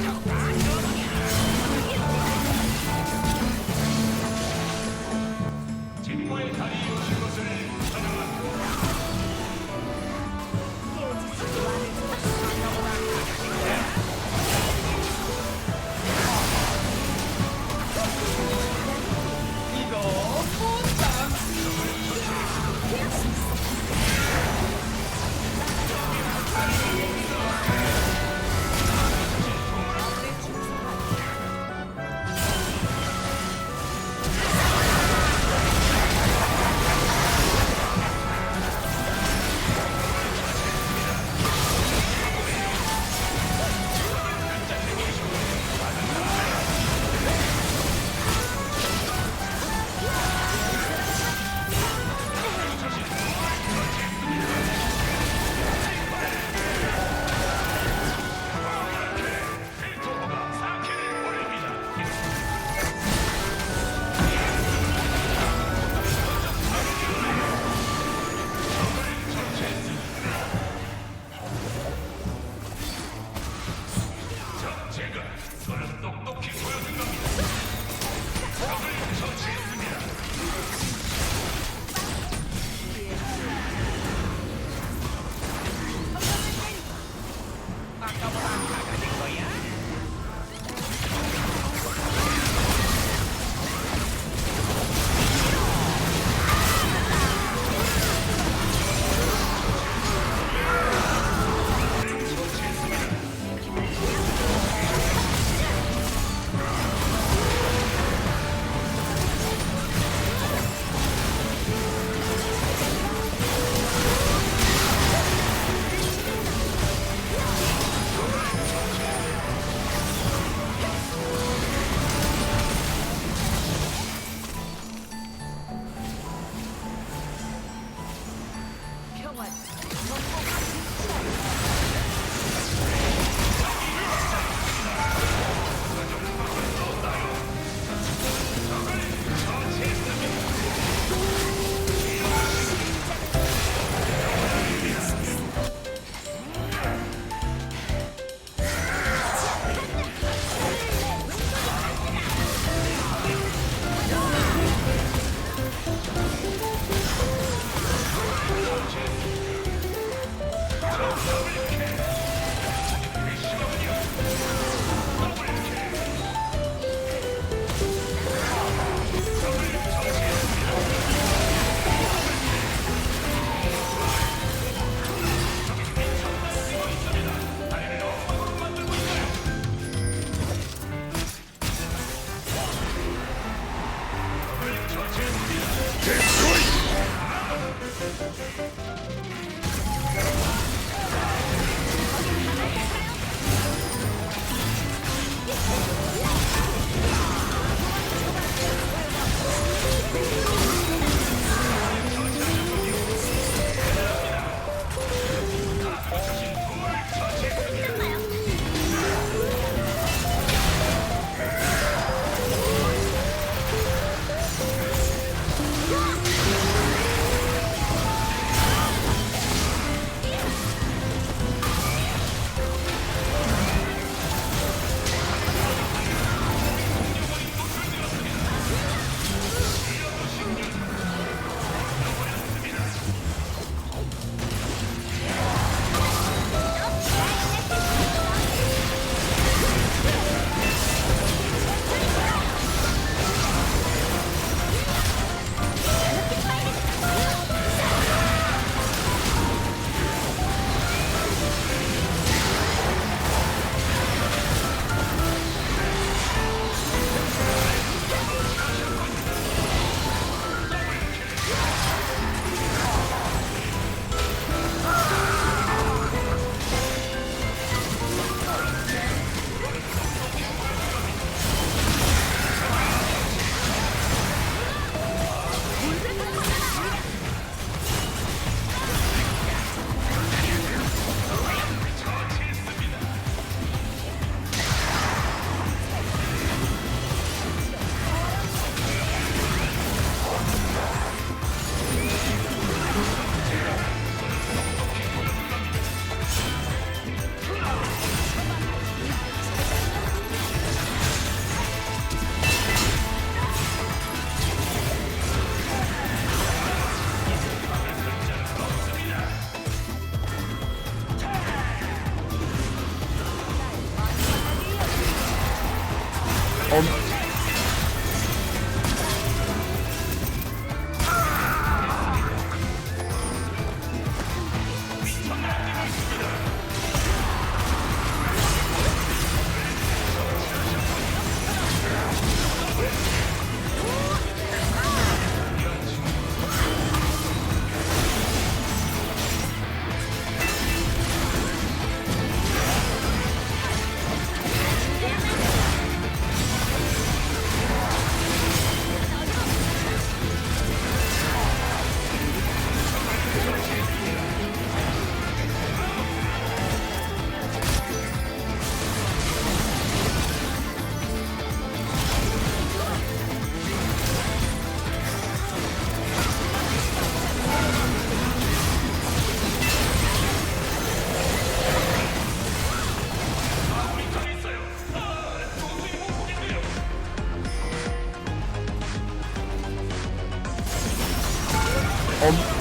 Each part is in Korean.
Cobra. om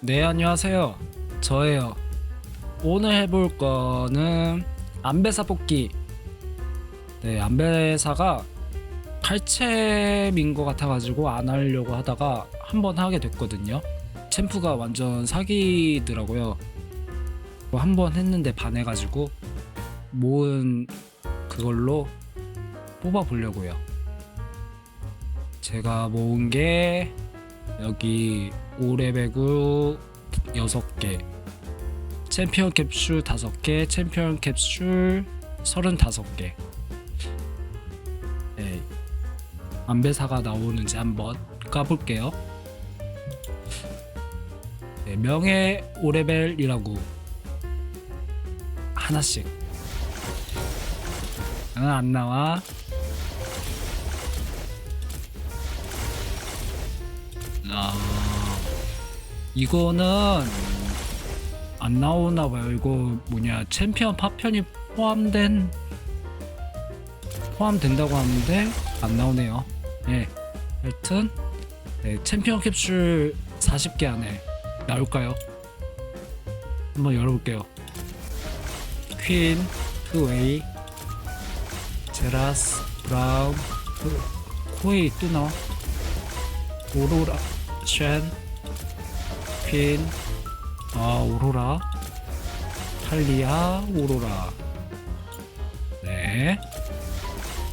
네, 안녕하세요. 저예요. 오늘 해볼 거는 안배사 뽑기. 네, 안배사가 칼챔인 것 같아가지고 안 하려고 하다가 한 번 하게 됐거든요. 챔프가 완전 사기더라고요. 한 번 했는데 반해가지고 모은 그걸로 뽑아보려고요. 제가 모은 게 여기 5레벨구 6개. 챔피언 캡슐 5개 챔피언 캡슐 35개. 네. 안배사가 나오는지 한번 까볼게요. 네, 명예 5레벨이라고 하나씩. 응, 안 나와 아 이거는 안 나오나 봐요. 이거 뭐냐 챔피언 파편이 포함된 포함된다고 하는데 안 나오네요. 예. 하여튼 네, 챔피언 캡슐 40개 안에 나올까요? 한번 열어볼게요. 퀸, 흐웨이, 제라스, 브라운, 흐, 코에이 또 나와. 오로라, 쉔, 퀸, 아 오로라, 탈리아, 오로라. 네.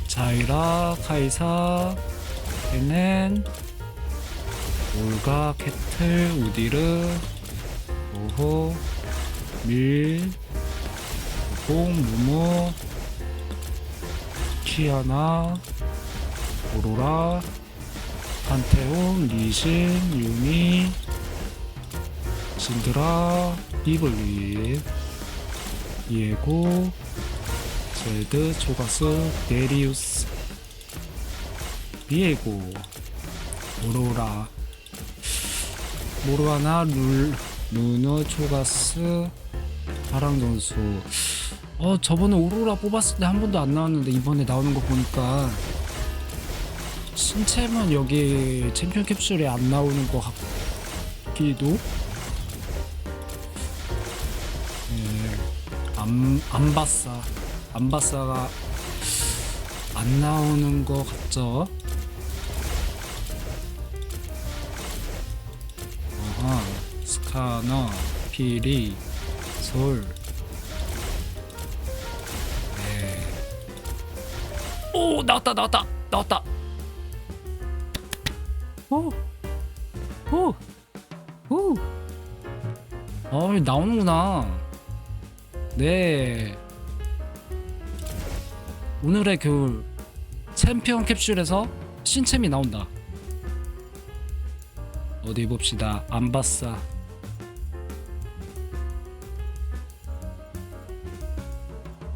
자이라, 카이사, 에넨, 올가, 캐틀, 우디르, 오호, 밀, 봉, 무무, 키아나, 오로라, 판테온, 리신, 유미, 신드라, 이블린, 이에고, 젤드, 초가스, 데리우스, 비에고, 오로라, 모로하나, 룰, 루너, 초가스, 파랑전수. 어, 저번에 오로라 뽑았을 때 한 번도 안 나왔는데 이번에 나오는 거 보니까 신챔은 여기 챔피언 캡슐에 안 나오는 것 같기도. 예, 안, 안바싸 안바싸가 안 나오는 것 같죠? 어허 스카너 피리 솔. 네. 오 나왔다 나왔다 나왔다 오! 오! 오! 어, 나오는구나. 네. 오늘의 그 챔피언 캡슐에서 신챔이 나온다. 어디 봅시다. 안바싸.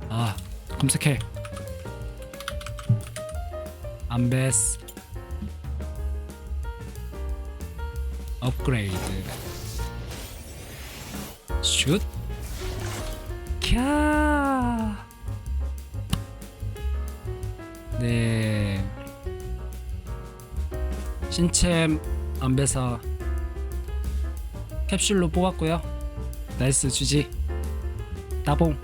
아, 검색해. 안베스. 업그레이드 슛 캬. 네. 신챔 안배사 캡슐로 뽑았고요. 나이스 주지. 따봉.